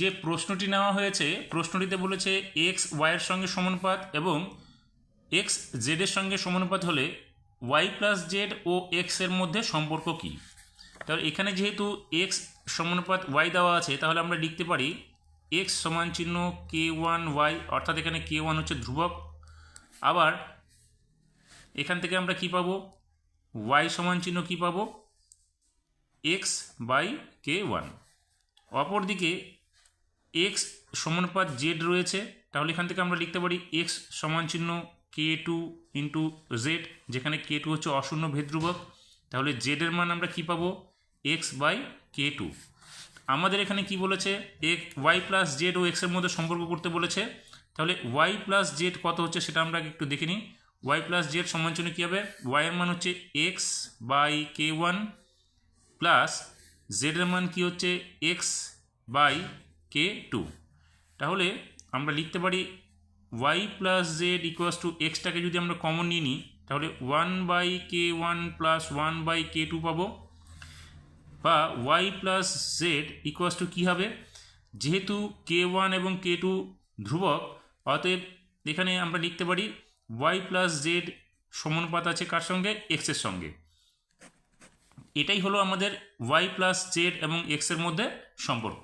যে প্রশ্নটি নেওয়া হয়েছে, প্রশ্নটিতে বলেছে এক্স ওয়াইয়ের সঙ্গে সমানুপাত এবং এক্স জেডের সঙ্গে সমানুপাত হলে ওয়াই প্লাস জেড ও এক্সের মধ্যে সম্পর্ক কী? তাহলে এখানে যেহেতু এক্স সমানুপাত ওয়াই দেওয়া আছে, তাহলে আমরা লিখতে পারি এক্স সমান চিহ্ন কে ওয়ান ওয়াই অর্থাৎ এখানে কে ওয়ান হচ্ছে ধ্রুবক। আবার এখান থেকে আমরা কি পাবো? ওয়াই সমান চিহ্ন কী পাবো? এক্স বাই কে ওয়ান অপরদিকে এক্স সমানুপাত জেড রয়েছে, তাহলে এখান থেকে আমরা লিখতে পারি এক্স সমান চিহ্ন কে টু ইন্টু জেড যেখানে কে টু হচ্ছে অশূন্য ভেদ্রুবক। তাহলে জেডের মান আমরা কি পাবো? এক্স বাই কে টু আমাদের এখানে কি বলেছে? এক ওয়াই প্লাস জেড ও এক্সের মধ্যে সম্পর্ক করতে বলেছে। তাহলে ওয়াই প্লাস জেড কত হচ্ছে সেটা আমরা একটু দেখে নিই। ওয়াই প্লাস জেড সমান চিহ্ন কী হবে? ওয়াইয়ের মান হচ্ছে X by K one plus জেডের মান কি হচ্ছে? এক্স বাই কে টু তাহলে আমরা লিখতে পারি Y plus Z equals to এক্সটাকে যদি আমরা কমন নিয়ে নিই, তাহলে one by K one plus one by K two পাবো। বা Y plus Z equals to কী হবে? যেহেতু কে ওয়ান এবং কে টু ধ্রুবক, অতএব এখানে আমরা লিখতে পারি ওয়াই প্লাস জেড সমানুপাত আছে কার সঙ্গে? এক্সের সঙ্গে। এটাই হলো আমাদের ওয়াই প্লাস জেড এবং এক্সের মধ্যে সম্পর্ক।